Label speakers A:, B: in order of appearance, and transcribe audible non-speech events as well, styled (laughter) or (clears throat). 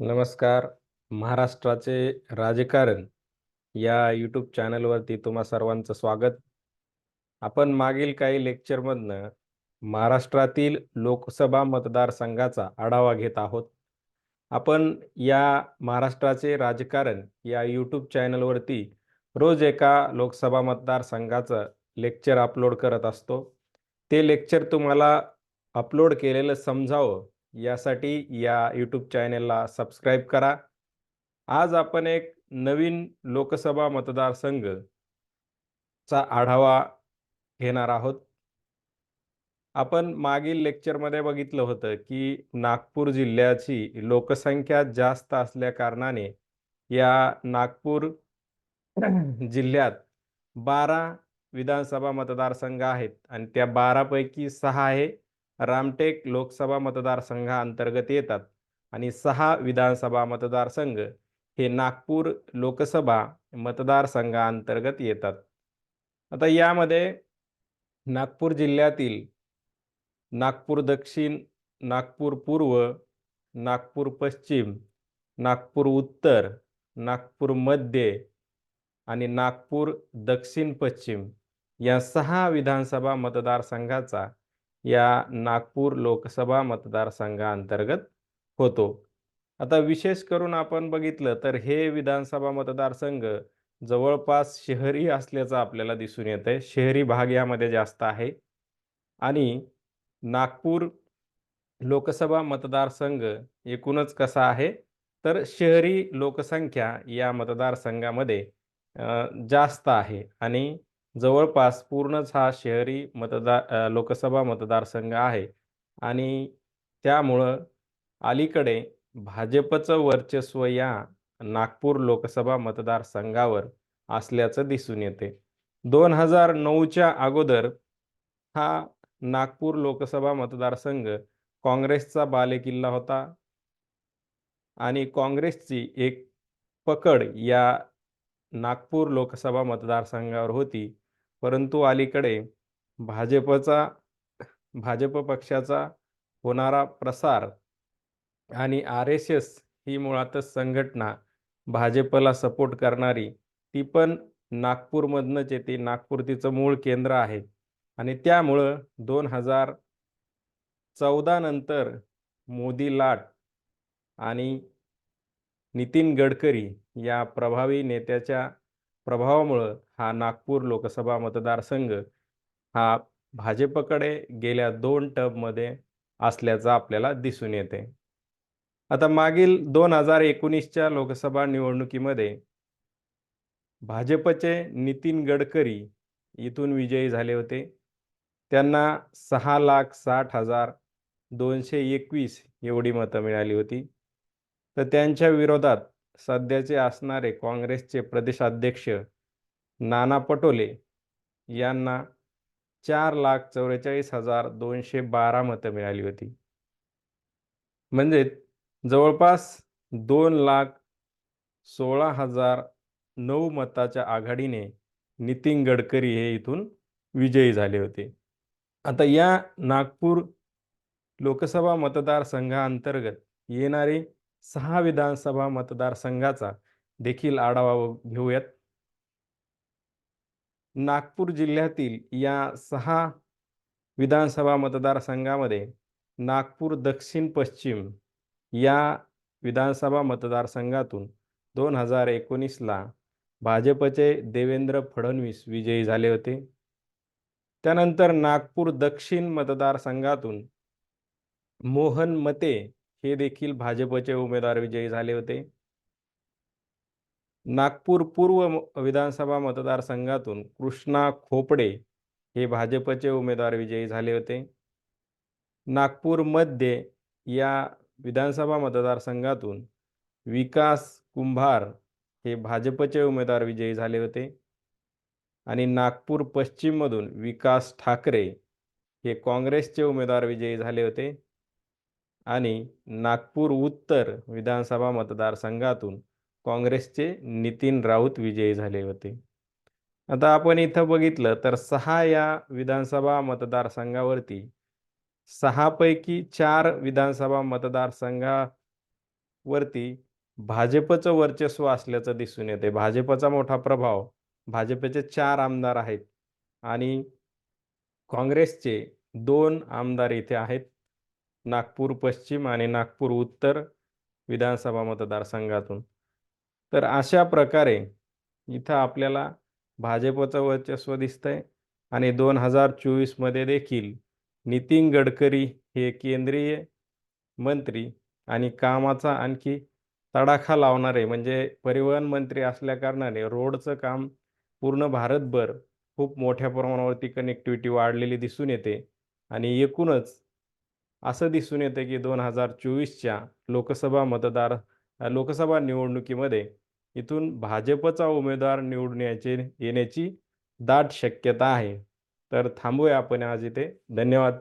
A: नमस्कार. महाराष्ट्राचे राजकारण या यूट्यूब चॅनलवरती तुम्हा सर्वांचं स्वागत. आपण मागील काही लेक्चरमधनं महाराष्ट्रातील लोकसभा मतदारसंघाचा आढावा घेत आहोत. आपण या महाराष्ट्राचे राजकारण या यूट्यूब चॅनलवरती रोज एका लोकसभा मतदारसंघाचं लेक्चर अपलोड करत असतो. ते लेक्चर तुम्हाला अपलोड केलेलं समजावं यासाठी या यूट्यूब चॅनेलला सबस्क्राईब करा. आज आपण एक नवीन लोकसभा मतदारसंघ चा आढावा घेणार आहोत. आपण मागील लेक्चरमध्ये बघितलं होतं की नागपूर जिल्ह्याची लोकसंख्या जास्त असल्याकारणाने या नागपूर (clears throat) जिल्ह्यात बारा विधानसभा मतदारसंघ आहेत आणि त्या बारापैकी सहा आहे. रामटेक लोकसभा मतदारसंघाअंतर्गत येतात आणि सहा विधानसभा मतदारसंघ हे नागपूर लोकसभा मतदारसंघाअंतर्गत येतात. आता यामध्ये नागपूर जिल्ह्यातील नागपूर दक्षिण नागपूर पूर्व नागपूर पश्चिम नागपूर उत्तर नागपूर मध्य आणि नागपूर दक्षिण पश्चिम या सहा विधानसभा मतदारसंघाचा या नागपूर लोकसभा मतदारसंघाअंतर्गत होतो. आता विशेष करून आपण बघितलं तर हे विधानसभा मतदारसंघ जवळपास शहरी असल्याचं आपल्याला दिसून येत आहे शहरी भाग यामध्ये जास्त आहे. आणि नागपूर लोकसभा मतदारसंघ एकूणच कसा आहे? तर शहरी लोकसंख्या या मतदारसंघामध्ये जास्त आहे. आणि जवळपास पूर्णच हा शहरी मतदार लोकसभा मतदारसंघ आहे. आणि त्यामुळं अलीकडे भाजपचं वर्चस्व या नागपूर लोकसभा मतदारसंघावर असल्याचं दिसून येते. दोन हजार नऊच्या अगोदर हा नागपूर लोकसभा मतदारसंघ काँग्रेसचा बालेकिल्ला होता. आणि काँग्रेसची एक पकड या नागपूर लोकसभा मतदारसंघावर होती. परंतु अलीकडे भाजपचा भाजप पक्षाचा होणारा प्रसार आणि आर एस एस ही मुळातच संघटना भाजपला सपोर्ट करणारी ती पण नागपूरमधनंच येते नागपूर तिचं मूळ केंद्र आहे. आणि त्यामुळं दोन हजार चौदा नंतर मोदी लाट आणि नितीन गडकरी या प्रभावी नेत्याच्या प्रभावामुळं हा नागपूर लोकसभा मतदारसंघ हा भाजपकडे गेल्या दोन टबमध्ये असल्याचं आपल्याला दिसून येते. आता मागील दोन हजार एकोणीसच्या लोकसभा निवडणुकीमध्ये भाजपचे नितीन गडकरी इथून विजयी झाले होते. त्यांना सहा लाख साठ हजार दोनशे एकवीस एवढी मतं मिळाली होती. तर त्यांच्या विरोधात सध्याचे असणारे काँग्रेसचे प्रदेशाध्यक्ष नाना पटोले यांना चार लाख चौवेचाळीस हजार दोनशे बारा मतं मिळाली होती. म्हणजे जवळपास दोन लाख सोळा हजार नऊ मताच्या आघाडीने नितीन गडकरी हे इथून विजयी झाले होते. आता या नागपूर लोकसभा मतदारसंघाअंतर्गत येणारे सहा विधानसभा मतदारसंघाचा देखील आढावा घेऊयात. नागपूर जिल्ह्यातील या सहा विधानसभा मतदारसंघामध्ये नागपूर दक्षिण पश्चिम या विधानसभा मतदारसंघातून दोन हजार एकोणीसला भाजपचे देवेंद्र फडणवीस विजयी झाले होते. त्यानंतर नागपूर दक्षिण मतदारसंघातून मोहन मते हे देखील भाजपचे उमेदवार विजयी झाले होते. नागपूर पूर्व विधानसभा मतदारसंघातून कृष्णा खोपडे हे भाजपचे उमेदवार विजयी झाले होते. नागपूर मध्य या विधानसभा मतदारसंघातून विकास कुंभार हे भाजपचे उमेदवार विजयी झाले होते. आणि नागपूर पश्चिममधून विकास ठाकरे हे काँग्रेसचे उमेदवार विजयी झाले होते. आणि नागपूर उत्तर विधानसभा मतदारसंघातून काँग्रेसचे नितीन राऊत विजयी झाले होते. आता आपण इथं बघितलं तर सहा या विधानसभा मतदारसंघावरती सहापैकी चार विधानसभा मतदारसंघावरती भाजपचं वर्चस्व असल्याचं दिसून येते. भाजपचा मोठा प्रभाव भाजपचे चार आमदार आहेत आणि काँग्रेसचे दोन आमदार इथे आहेत. नागपूर पश्चिम आणि नागपूर उत्तर विधानसभा मतदारसंघातून. तर अशा प्रकारे इथं आपल्याला भाजपचं वर्चस्व दिसतंय आणि दोन हजार चोवीसमध्ये देखील नितीन गडकरी हे केंद्रीय मंत्री आणि कामाचा आणखी तडाखा लावणारे म्हणजे परिवहन मंत्री असल्याकारणाने रोडचं काम पूर्ण भारतभर खूप मोठ्या प्रमाणावरती कनेक्टिव्हिटी वाढलेली दिसून येते आणि एकूणच असं दिसून येतं की दोन हजार चोवीसच्या लोकसभा मतदार लोकसभा निवडणुकीमध्ये इथून भाजपचा उमेदवार निवडून याचे येण्याची दाट शक्यता आहे. तर थांबूया आपण आज इथे. धन्यवाद.